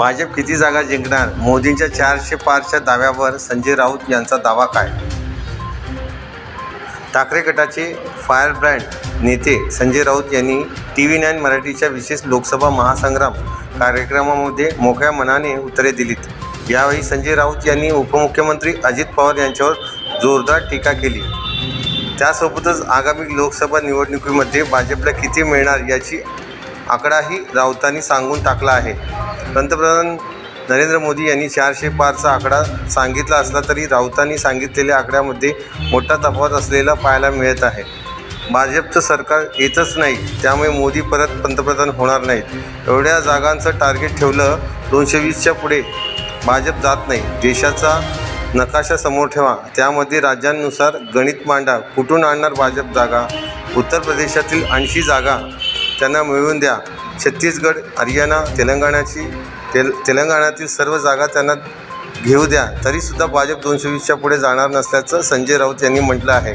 भाजप किती जागा जिंकणार? मोदींच्या चारशे पारच्या दाव्यावर संजय राऊत यांचा दावा काय? ठाकरे गटाचे फायर ब्रँड नेते संजय राऊत यांनी टी व्ही नाईन मराठीच्या विशेष लोकसभा महासंग्राम कार्यक्रमामध्ये मोकळ्या मनाने उत्तरे दिलीत. यावेळी संजय राऊत यांनी उपमुख्यमंत्री अजित पवार यांच्यावर जोरदार टीका केली. त्यासोबतच आगामी लोकसभा निवडणुकीमध्ये भाजपला किती मिळणार याची आकडाही राऊतांनी सांगून टाकला आहे. पंतप्रधान नरेंद्र मोदी यांनी चारशे पारचा आकडा सांगितला असला तरी राऊतांनी सांगितलेल्या आकड्यामध्ये मोठा तफावत असलेला पाहायला मिळत आहे. भाजपचं सरकार येतच नाही त्यामुळे मोदी परत पंतप्रधान होणार नाहीत. एवढ्या जागांचं टार्गेट ठेवलं दोनशे वीसच्या पुढे भाजप जात नाही. देशाचा नकाशा समोर ठेवा. त्यामध्ये राज्यांनुसार गणित मांडा. कुठून आणणार भाजप जागा? उत्तर प्रदेशातील ऐंशी जागा त्यांना मिळवून द्या. छत्तीसगड हरियाणा तेलंगणाची तेल तेलंगणातील सर्व जागा त्यांना घेऊ द्या. तरीसुद्धा भाजप दोनशे वीसच्या पुढे जाणार नसल्याचं संजय राऊत यांनी म्हटलं आहे.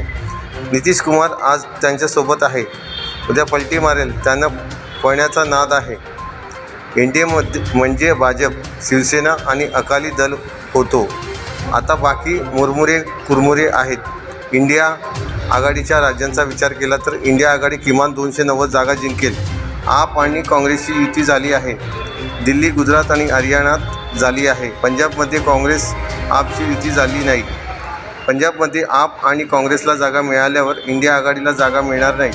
नितीश कुमार आज त्यांच्यासोबत आहे. उद्या पलटी मारेल. त्यांना पळण्याचा नाद आहे. एन डी एमध्ये म्हणजे भाजप शिवसेना आणि अकाली दल होतो. आता बाकी मुरमुरे कुरमुरे आहेत. इंडिया आघाडीच्या राज्यांचा विचार केला तर इंडिया आघाडी किमान दोनशे नव्वद जागा जिंकेल. आप आणि काँग्रेसची युती झाली आहे. दिल्ली गुजरात आणि हरियाणात झाली आहे. पंजाबमध्ये काँग्रेस आपची युती झाली नाही. पंजाबमध्ये आप आणि काँग्रेसला जागा मिळाल्यावर इंडिया आघाडीला जागा मिळणार नाही.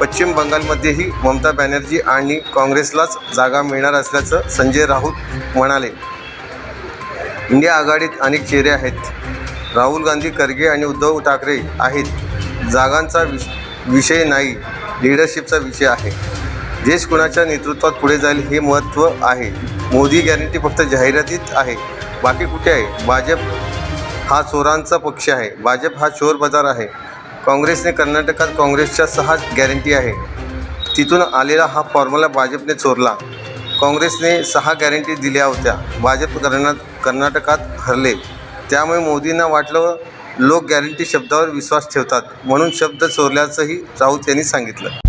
पश्चिम बंगालमध्येही ममता बॅनर्जी आणि काँग्रेसलाच जागा मिळणार असल्याचं संजय राऊत म्हणाले. इंडिया आघाडीत अनेक चेहरे आहेत. राहुल गांधी खरगे आणि उद्धव ठाकरे आहेत. जागांचा विष विषय नाही लिडरशिपचा विषय आहे. देश कुणाच्या नेतृत्वात पुढे जाईल हे महत्त्व आहे. मोदी गॅरंटी फक्त जाहिरातीत आहे. बाकी कुठे आहे? भाजप हा चोरांचा पक्ष आहे. भाजप हा चोर बाजार आहे. काँग्रेसने कर्नाटकात काँग्रेसच्या सहा गॅरंटी आहे. तिथून आलेला हा फॉर्म्युला भाजपने चोरला. काँग्रेसने सहा गॅरंटी दिल्या होत्या. भाजप कर्ना कर्नाटकात हरले. त्यामुळे मोदींना वाटलं लोक गॅरंटी शब्दावर विश्वास ठेवतात म्हणून शब्द चोरल्याचंही राऊत यांनी सांगितलं.